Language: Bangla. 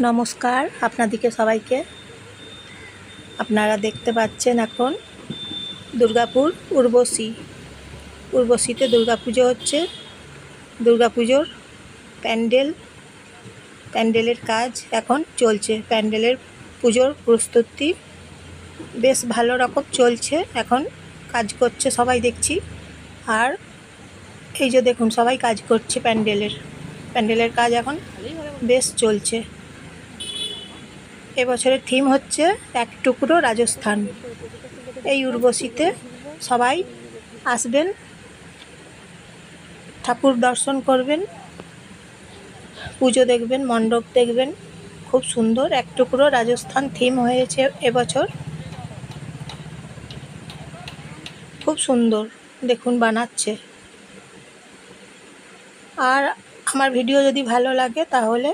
নমস্কার আপনাদিকে সবাইকে। আপনারা দেখতে পাচ্ছেন এখন দুর্গাপুর উর্বশী। উর্বশীতে দুর্গাপুজো হচ্ছে। দুর্গাপুজোর প্যান্ডেল, প্যান্ডেলের কাজ এখন চলছে। প্যান্ডেলের পুজোর প্রস্তুতি বেশ ভালো রকম চলছে। এখন কাজ করছে সবাই দেখছি। আর এই যে দেখুন সবাই কাজ করছে প্যান্ডেলের। প্যান্ডেলের কাজ এখন বেশ চলছে। এবছরের থিম হচ্ছে এক টুকরো রাজস্থান। এই উর্বশীতে সবাই আসবেন, ঠাকুর দর্শন করবেন, পুজো দেখবেন, মণ্ডপ দেখবেন। খুব সুন্দর এক টুকরো রাজস্থান থিম হয়েছে এবছর। খুব সুন্দর, দেখুন বানাচ্ছে। আর আমার ভিডিও যদি ভালো লাগে তাহলে